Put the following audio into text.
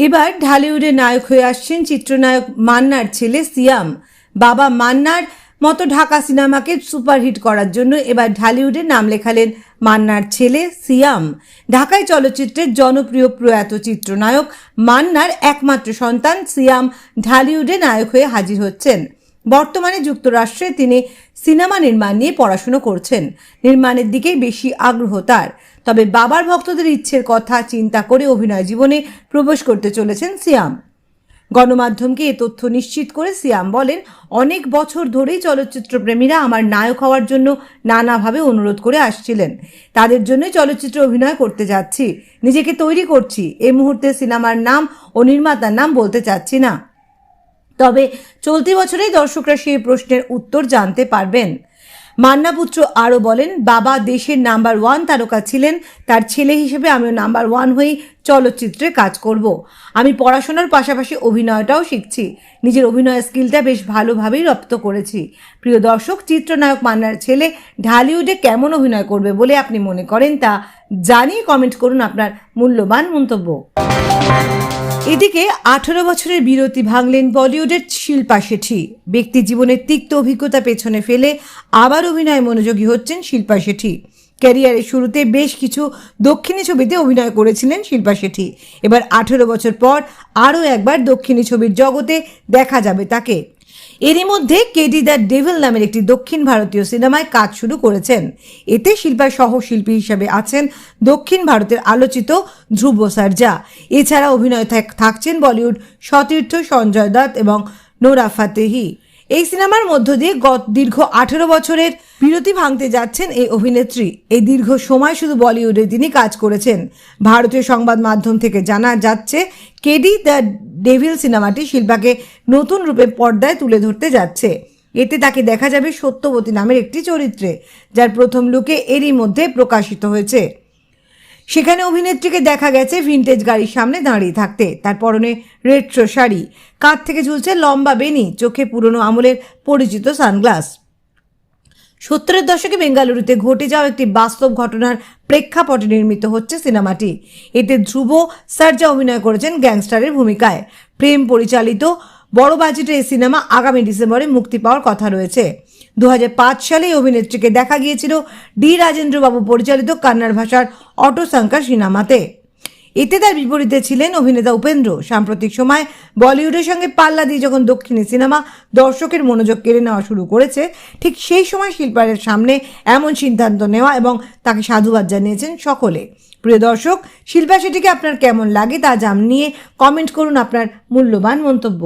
এবার ঢালিউডে নায়ক হয়ে আসছেন চিত্রনায়ক মান্নার ছেলে সিয়াম। বাবা মান্নার মতো ঢাকা সিনেমাকে সুপারহিট করার জন্য এবার ঢালিউডে নাম লেখালেন মান্নার ছেলে সিয়াম। ঢাকায় চলচ্চিত্রের জনপ্রিয় প্রয়াত চিত্রনায়ক মান্নার একমাত্র সন্তান সিয়াম ঢালিউডে নায়ক হয়ে হাজির হচ্ছেন। বর্তমানে যুক্তরাষ্ট্রে তিনি সিনেমা নির্মাণ নিয়ে পড়াশুনো করছেন। নির্মাণের দিকেই বেশি আগ্রহ তার। তবে বাবার ভক্তদের ইচ্ছের কথা, চিন্তা করে অভিনয় জীবনে প্রবেশ করতে চলেছেন সিয়াম। গণমাধ্যমকে এ তথ্য নিশ্চিত করে সিয়াম বলেন, অনেক বছর ধরেই চলচ্চিত্র প্রেমীরা আমার নায়ক হওয়ার জন্য নানাভাবে অনুরোধ করে আসছিলেন। তাদের জন্যই চলচ্চিত্রে অভিনয় করতে যাচ্ছি, নিজেকে তৈরি করছি। এই মুহূর্তে সিনেমার নাম ও নির্মাতার নাম বলতে চাচ্ছি না। তবে চলতি বছরেই দর্শকরা সেই প্রশ্নের উত্তর জানতে পারবেন। মান্নাপুত্র আরও বলেন, বাবা দেশের নাম্বার ওয়ান তারকা ছিলেন, তার ছেলে হিসেবে আমিও নাম্বার ওয়ান হয়েই চলচ্চিত্রে কাজ করব। আমি পড়াশোনার পাশাপাশি অভিনয়টাও শিখছি। নিজের অভিনয় স্কিলটা বেশ ভালোভাবেই রপ্ত করেছি। প্রিয় দর্শক, চিত্রনায়ক মান্নার ছেলে ঢালিউডে কেমন অভিনয় করবে বলে আপনি মনে করেন তা জানিয়ে কমেন্ট করুন আপনার মূল্যবান মন্তব্য। এদিকে আঠারো বছরের বিরতি ভাঙলেন বলিউডের শিল্পা শেঠি। ব্যক্তি জীবনের তিক্ত অভিজ্ঞতা পেছনে ফেলে আবার অভিনয় মনোযোগী হচ্ছেন শিল্পা শেঠি। ক্যারিয়ারের শুরুতে বেশ কিছু দক্ষিণী ছবিতে অভিনয় করেছিলেন শিল্পা শেঠি। এবার আঠেরো বছর পর আরও একবার দক্ষিণী ছবির জগতে দেখা যাবে তাকে। এরই মধ্যে কেডি দ্য ডেভিল নামের একটি দক্ষিণ ভারতীয় সিনেমায় কাজ শুরু করেছেন। এতে শিল্পার সহশিল্পী হিসেবে আছেন দক্ষিণ ভারতের আলোচিত ধ্রুব সার্জা। এছাড়া অভিনয় থাকছেন বলিউড সতীর্থ সঞ্জয় দত্ত এবং নোরা ফাতেহি। এই সিনেমার মধ্য দিয়ে গত দীর্ঘ আঠেরো বছরের বিরতি ভাঙতে যাচ্ছেন এই অভিনেত্রী। এই দীর্ঘ সময় শুধু বলিউডে তিনি কাজ করেছেন। ভারতীয় সংবাদ মাধ্যম থেকে জানা যাচ্ছে কেডি দ্য ডেভিল সিনেমাটি শিল্পাকে নতুন রূপে পর্দায় তুলে ধরতে যাচ্ছে। এতে তাকে দেখা যাবে সত্যবতী নামের একটি চরিত্রে, যার প্রথম লুকে এরই মধ্যে প্রকাশিত হয়েছে। সেখানে অভিনেত্রীকে দেখা গেছে ভিনটেজ গাড়ির সামনে দাঁড়িয়ে থাকতে। তার পরনে রেট্রো শাড়ি। কাঁধ থেকে ঝুলছে লম্বা বেনি চোখে পুরনো আমলের পরিচিত সানগ্লাস। সত্তরের দশকে বেঙ্গালুরুতে ঘটে যাওয়া একটি বাস্তব ঘটনার প্রেক্ষাপটে নির্মিত হচ্ছে সিনেমাটি। এতে ধ্রুব সার্জা অভিনয় করেছেন গ্যাংস্টারের ভূমিকায়। প্রেম পরিচালিত বড় বাজেটের এই সিনেমা আগামী ডিসেম্বরে মুক্তি পাওয়ার কথা রয়েছে। দু সালে অভিনেত্রীকে দেখা গিয়েছিল ডি রাজেন্দ্রবাবু পরিচালিত কান্নাড় ভাষার অটো সিনেমাতে। এতে তার বিপরীতে ছিলেন অভিনেতা উপেন্দ্র। সাম্প্রতিক সময় বলিউডের সঙ্গে পাল্লা দিয়ে যখন দক্ষিণী সিনেমা দর্শকের মনোযোগ কেড়ে নেওয়া শুরু করেছে, ঠিক সেই সময় শিল্পারের সামনে এমন সিদ্ধান্ত নেওয়া এবং তাকে সাধুবাদ জানিয়েছেন সকলে। প্রিয় দর্শক, শিল্পা, সেটিকে আপনার কেমন লাগে তা জানিয়ে কমেন্ট করুন আপনার মূল্যবান মন্তব্য।